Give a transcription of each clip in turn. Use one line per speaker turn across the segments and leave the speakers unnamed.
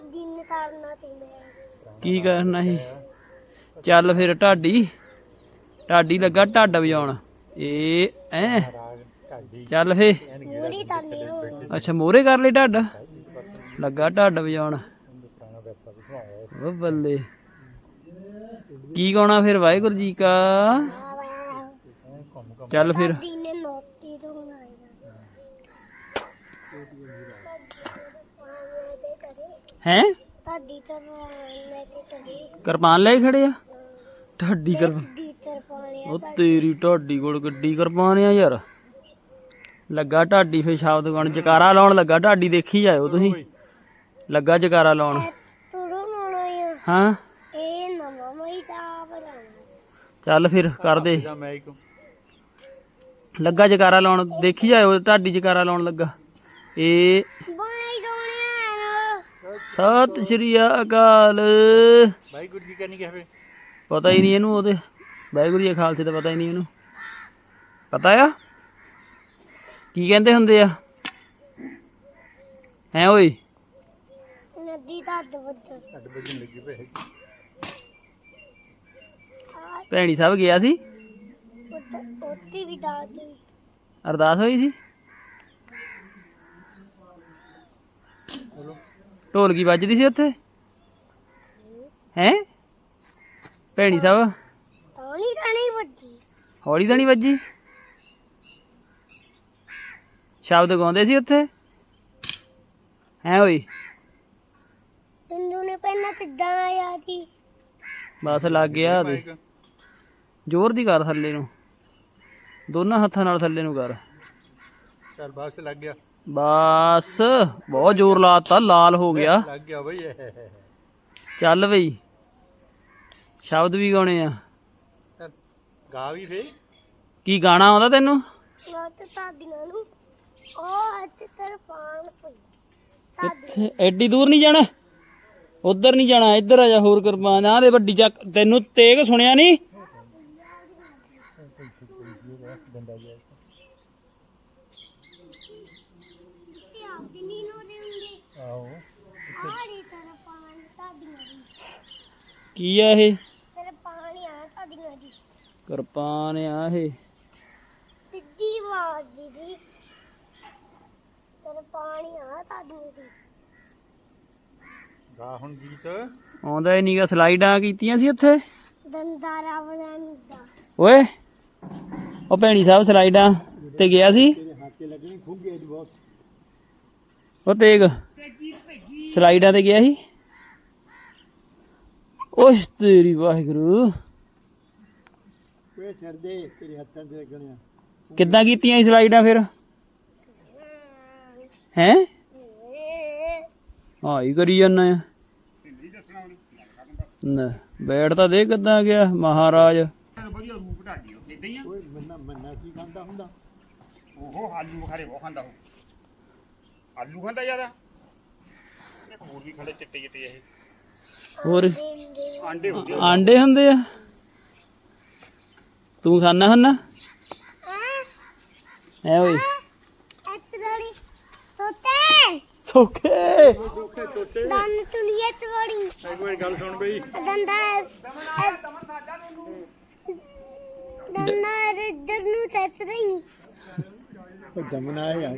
ਦਾਦੀ ਨੇ ਤਾਰਨਾ ਤੇ ਮੈਂ।
ਕੀ ਕਰਨਾ ਸੀ? ਚੱਲ ਫਿਰ ਢਾਡੀ। ਢਾਡੀ ਲੱਗਾ ਢੱਡ ਵਜਾਉਣ। ਏ ਐ। ਚੱਲ ਫੇ।
ਮੂਰੀ ਤਾਰਨੀ ਹੋ
ਅੱਛਾ ਮੋਰੇ ਕਰ ਲਈ ਢੱਡ? ਲੱਗਾ ਢੱਡ ਵਜਾਉਣ। ਉਹ ਬੱਲੇ। ਕੀ ਗਾਉਣਾ ਫਿਰ ਵਾਹਿਗੁਰੂ ਜੀ ਕਾ? ਚੱਲ ਫਿਰ।
ਦਾਦੀ ਨੇ ਨੋਤੀ ਤੋਂ ਬਣਾਇਆ
ਹੈ?
ਦਾਦੀ ਤਾਂ ਲੈ ਕੇ ਕਰੀ
ਕਿਰਪਾਨ ਲੈ ਕੇ ਖੜੇ ਆ? ਢਾਡੀ ਕਰ
ਦੀ ਤਰ ਪਾਲਿਆ
ਉਹ ਤੇਰੀ ਢਾਡੀ ਕੋਲ ਗੱਡੀ ਕਿਰਪਾਨ ਆ ਯਾਰ। ਲੱਗਾ ਢਾਡੀ ਫੇ ਸ਼ਬਦ ਗਾਉਣ ਜਕਾਰਾ ਲਾਉਣ ਲੱਗਾ ਢਾਡੀ ਦੇਖੀ ਜਾਇਓ ਤੁਸੀਂ। ਲੱਗਾ ਜਕਾਰਾ ਲਾਉਣ।
ਤੁਰੂ ਨੋਣਾ ਆ।
ਹਾਂ?
ਇਹ ਨਵਾਂ ਮਈ ਦਾ ਬਣਾਉਣਾ।
ਚੱਲ ਫਿਰ ਕਰ ਦੇ ਲੱਗਾ ਜਕਾਰਾ ਲਾਉਣ ਦੇਖੀ ਜਾਇਓ ਢਾਡੀ ਜਕਾਰਾ ਲਾਉਣ ਲੱਗਾ।
ਦੋਣਿਆ
ਸਤਿ ਸ਼੍ਰੀ ਅਕਾਲ।
ਵਾਹਿਗੁਰੂ ਜੀ ਕਹਿੰਦੀ ਕਿਹਾ
ਪਤਾ ਹੀ ਨਹੀਂ ਇਹਨੂੰ ਉਹਦੇ। ਵਾਹਿਗੁਰੂ ਜੀ ਖਾਲਸੇ ਦਾ ਪਤਾ ਹੀ ਨਹੀਂ ਇਹਨੂੰ। ਪਤਾ ਆ? ਕੀ ਕਹਿੰਦੇ ਹੁੰਦੇ ਆ? ਹੈ ਓਏ?
ਨਦੀ ਦਾ ਦਵਦ
ਅੱਡ ਵੱਜਣ ਲੱਗੀ ਪਏ
ਭੈਣੀ ਸਾਹਿਬ ਗਿਆ ਸੀ?
ਉੱਤੀ ਵੀ ਦਾਦੀ
ਅਰਦਾਸ ਹੋਈ ਸੀ? ਢੋਲਕੀ ਵੱਜਦੀ ਸੀ ਉੱਥੇ? ਹੈ? ਭੈਣੀ ਸਾਹਿਬ?
ਤਾਣੀ ਤਾਣੀ ਵੱਜੀ।
ਹੌਲੀ ਤਾਂ ਨਹੀਂ ਵੱਜੀ? ਸ਼ਬਦ ਗਾਉਂਦੇ ਸੀ ਉੱਥੇ? ਹੈ ਓਏ?
ਬਿੰਦੂ ਨੇ ਪਹਿਲਾਂ ਕਿੱਦਾਂ ਆਇਆ ਸੀ
ਬਸ ਲੱਗ ਗਿਆ ਦੇ ਜ਼ੋਰ ਦੀ ਕਰ ਥੱਲੇ ਨੂੰ। ਦੋਨਾਂ ਹੱਥਾਂ ਨਾਲ ਥੱਲੇ ਨੂੰ ਕਰ।
ਚੱਲ ਬਾਕਸ ਲੱਗ ਗਿਆ।
ਬਸ ਬਹੁਤ ਜ਼ੋਰ ਲਾਤਾ ਲਾਲ ਹੋ ਗਿਆ।
ਲੱਗ ਗਿਆ ਬਈ ਇਹ।
ਚੱਲ ਬਈ ਸ਼ਬਦ ਵੀ ਗਾਉਣੇ ਆ।
ਗਾ ਵੀ ਫੇ
ਕੀ ਗਾਣਾ ਆਉਂਦਾ ਤੈਨੂੰ?
ਮੈਂ ਤੇ ਦਾਦੀਆਂ ਨੂੰ ਉਹ ਅੱਜ ਤੇਰੇ ਪਾਣ ਪਈ।
ਕਿੱਥੇ ਐਡੀ ਦੂਰ ਨਹੀਂ ਜਾਣਾ? ਉਧਰ ਨਹੀਂ ਜਾਣਾ ਇੱਧਰ ਆ ਜਾ ਹੋਰ ਕੁਰਬਾਨ ਆ ਦੇ ਵੱਡੀ ਚੱਕ ਤੈਨੂੰ ਤੇਗ ਸੁਣਿਆ ਨਹੀਂ?
ਤੇ ਆਪਦੀ ਨੀ ਨੋ ਦੇ ਹੁੰਦੇ?
ਆਹੋ।
ਆੜੀ ਤੇਰੇ ਪਾਣ ਦਾਦੀਆਂ ਦੀ।
ਕੀ ਆ ਇਹ?
ਤੇਰੇ ਪਾਣੀ ਆ ਦਾਦੀਆਂ ਦੀ।
ਕਿਰਪਾਨ ਆ ਇਹ।
ਸਿੱਧੀ ਦੀ ਦੀ। ਤੇਰੇ ਪਾਣੀ ਆ ਦਾਦੀਆਂ ਦੀ।
ਗਾ ਹੁਣ ਗੀਤ।
ਆਉਂਦਾ ਹੀ ਨਹੀਂਗਾ ਸਲਾਈਡਾਂ ਕੀਤੀਆਂ ਸੀ ਉੱਥੇ।
ਦੰਦਾਰਾ ਬਣਾਉਣ ਦਾ
ਓਏ ਉਹ ਭੈਣੀ ਸਾਹਿਬ ਸਲਾਈਡਾਂ ਤੇ ਗਿਆ ਸੀ।
ਹੱਥੇ ਲੱਗਣੀ ਖੁੱਗੇ ਬਹੁਤ
ਉਹ ਤੇਗ ਸਲਾਈਡਾਂ ਤੇ ਗਿਆ ਸੀ। ਤੇਰੀ ਵਾਹਿਗੁਰੂ।
ਓਏ ਤੇਰੇ ਹੱਥਾਂ ਤੇ ਲੱਗਣਿਆ
ਕਿੱਦਾਂ ਕੀਤੀਆਂ ਸੀ ਸਲਾਈਡਾਂ ਫਿਰ? ਹੈ? ਹਾਂ ਹੀ ਕਰੀ ਜਾਂਦਾ ਆ। ਨਾ ਬੈਠ ਤਾਂ ਦੇ ਕਿੱਦਾਂ ਗਿਆ ਮਹਾਰਾਜ।
ਓਏ ਮੰਨਾ ਮੰਨਾ ਕੀ ਖਾਂਦਾ ਹੁੰਦਾ?
ਉਹ ਆਲੂ ਬੁਖਾਰੇ ਬਹੁਤ ਖਾਂਦਾ ਉਹ। ਆਲੂ ਖਾਂਦਾ ਜ਼ਿਆਦਾ? ਇੱਕ ਹੋਰ ਵੀ ਖਾਂਦੇ ਚਿੱਟੇ ਚਿੱਟੇ ਇਹ
ਹੋਰ?
ਆਂਡੇ ਹੁੰਦੇ
ਆਂਡੇ ਹੁੰਦੇ ਆ? ਤੂੰ ਖਾਣਾ ਹੁੰਨਾ? ਐ ਓਏ।
ਐਤਵਾੜੀ ਤੋਤੇ
ਸੋਖੇ।
ਦੰਦ ਤੁਲੀਏ ਤਵਾੜੀ।
ਇੱਕ ਵਾਰ ਗੱਲ ਸੁਣ ਬਈ।
ਦੰਦਾ ਦੰਦਾ ਰਿੱਧਰ ਨੂੰ ਤੱਤ ਰਹੀ
ਉਹ ਦਮਨਾ ਹੈ ਯਾਰ।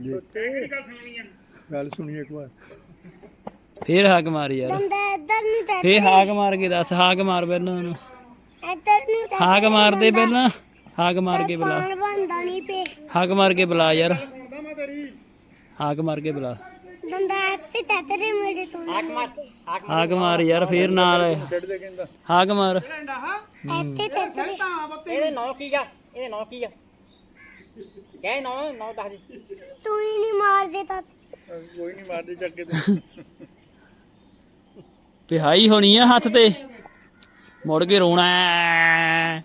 ਕਿਹੜੀ ਗੱਲ ਸੁਣਨੀ ਆ?
ਗੱਲ ਸੁਣੀ ਇੱਕ ਵਾਰ।
ਫੇਰ ਹਾਕ ਮਾਰ ਯਾਰ।
ਦੰਦਾ ਇੱਧਰ ਨੂੰ ਤੱਤ
ਫੇਰ ਹਾਕ ਮਾਰ ਕੇ ਦੱਸ ਹਾਕ ਮਾਰ ਪਹਿਲਾਂ ਉਹਨੂੰ।
ਇੱਧਰ ਨੂੰ ਤੱਤ
ਹਾਕ ਮਾਰ ਦੇ ਪਹਿਲਾਂ ਹਾਕ ਮਾਰ ਕੇ ਬੁਲਾ।
ਪਾਣ ਬੰਦਾ ਨਹੀਂ ਪੇ।
ਹਾਕ ਮਾਰ ਕੇ ਬੁਲਾ ਯਾਰ। ਹਾਕ ਮਾਰ ਕੇ ਬੁਲਾ।
ਦੰਦਾ ਇੱਥੇ ਤੱਤ ਰੇ ਮੇਰੇ ਤੋਂ ਹਾਕ ਮਾਰ
ਹਾਕ ਮਾਰ। ਯਾਰ ਫੇਰ ਨਾਲ ਹਾਕ ਮਾਰ।
ਇੱਥੇ ਰੇ
ਇਹਦੇ ਨਾਂ ਕੀ ਆ? ਇਹਦੇ ਨਾਂ ਕੀ ਆ? ਕਹਿ ਨਾਂ ਨਾਂ ਦੱਸ ਦੇ।
ਤੂੰ ਹੀ ਨਹੀਂ ਮਾਰਦੇ ਤੱਤ
ਕੋਈ ਨਹੀਂ ਮਾਰਦੇ ਚੱਕੇ ਤੇ
ਪਿਹਾਈ ਹੋਣੀ ਆ ਹੱਥ ਤੇ। ਮੁੜ ਕੇ ਰੋਣਾ ਹੈ।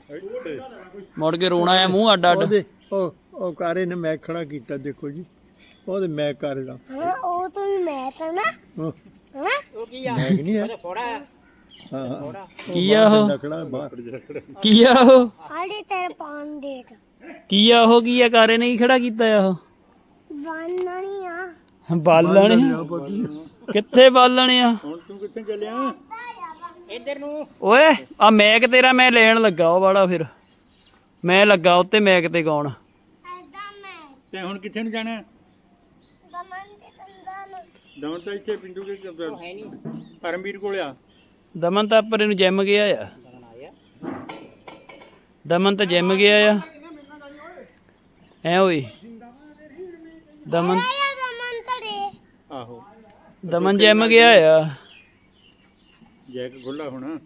ਮੁੜ ਕੇ ਰੋਣਾ ਹੈ ਮੂੰਹ ਅੱਡ ਅੱਡ
ਉਹਦੇ ਉਹ ਉਹ ਕਾਰੇ ਨੇ ਮੈਂ ਖੜਾ ਕੀਤਾ ਦੇਖੋ ਜੀ। ਉਹਦੇ ਮੈਂ ਕਰਦਾ
ਹਾਂ ਉਹ ਤੂੰ ਹੀ ਮੈਂ ਤਾਂ ਨਾ।
ਹਾਂ।
ਹਾਂ।
ਉਹ ਕੀ ਆ?
ਮੈਂ ਨਹੀਂ ਹੈ
ਫੋੜਾ। ਆ
ਹਾਂ। ਹਾਂ
ਕੀ ਆ ਉਹ?
ਬਾਹਰ
ਕੀ ਆ ਉਹ?
ਆੜੇ ਤੇਰੇ ਪਾਣ ਦੇ ਤਾ
ਕੀ ਆ ਉਹ ਕੀ ਆ? ਕਾਰੇ ਨੇ ਕੀ ਖੜਾ ਕੀਤਾ ਆ ਉਹ।
ਬਣਨਾ ਨਹੀਂ ਆ।
ਬਾਲਣ ਕਿੱਥੇ ਬਾਲਣ ਆ?
ਹੁਣ ਤੂੰ ਕਿੱਥੇ ਚੱਲਿਆ?
ਇੱਧਰ ਨੂੰ।
ਓਏ ਆ ਮੈਕ ਤੇਰਾ ਮੈਂ ਲੈਣ ਲੱਗਾ ਉਹ ਵਾਲਾ ਫਿਰ। ਮੈਂ ਲੱਗਾ ਉੱਤੇ ਮੈਕ ਤੇ ਗਾਉਣ
ਐਦਾਂ ਮੈਂ।
ਤੇ ਹੁਣ ਕਿੱਥੇ ਨੂੰ ਜਾਣਾ?
ਦਮਨ ਦੇ ਤੰਦਾਂ ਨੂੰ।
ਦਮਨ ਤਾਂ ਇੱਥੇ ਪਿੰਡੂ ਕੇ
ਹੈ ਨਹੀਂ।
ਪਰਮਵੀਰ ਕੋਲ ਆ।
ਦਮਨ ਤਾਂ ਪਰੇ ਨੂੰ ਜਿਮ ਗਿਆ ਆ।
ਦਮਨ
ਤਾਂ ਜਿਮ ਗਿਆ ਆ। ਐ ਓਏ। ਦਮਨ
ਆਇਆ ਦਮਨ ਤੜੇ
ਆਹੋ।
ਦਮਨ ਜਿਮ ਗਿਆ ਆ।
ਜੈਕ ਖੁੱਲਾ ਹੁਣ।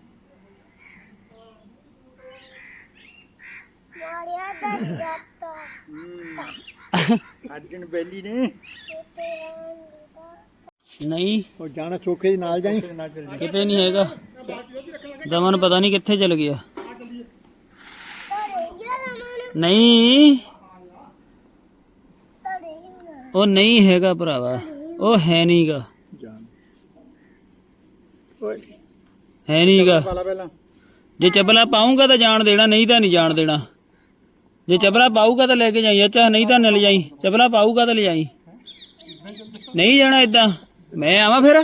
ਮਾਰਿਆ ਦਾ
ਬੈਲੀ ਨੇ।
ਨਹੀਂ।
ਉਹ ਜਾਣਾ ਸੋਖੇ ਦੇ ਨਾਲ ਜਾਈ।
ਕਿਤੇ ਨਹੀਂ ਹੈਗਾ। ਦਮਨ ਪਤਾ ਨਹੀਂ ਕਿੱਥੇ ਚਲ ਗਿਆ। ਨਹੀਂ। ਉਹ ਨਹੀਂ ਹੈਗਾ ਭਰਾਵਾ, ਉਹ ਹੈ ਨਹੀਂਗਾ
ਜਾਣ ਓਏ
ਹੈ ਨਹੀਂਗਾ
ਪਾਲਾ ਪਹਿਲਾਂ
ਜੇ ਚਪਲਾ ਪਾਉਂਗਾ ਤਾਂ ਜਾਣ ਦੇਣਾ, ਨਹੀਂ ਤਾਂ ਨਹੀਂ ਜਾਣ ਦੇਣਾ। ਜੇ ਚਬਲਾ ਪਾਊਗਾ ਤਾਂ ਲੈ ਕੇ ਜਾਈ, ਅੱਛਾ, ਨਹੀਂ ਤਾਂ ਨਾ ਲੈ ਜਾਈ। ਚਪਲਾ ਪਾਊਗਾ ਤਾਂ ਲੈ ਜਾਈ। ਨਹੀਂ ਜਾਣਾ ਇਦਾਂ ਮੈਂ ਆਵਾਂ ਫਿਰ?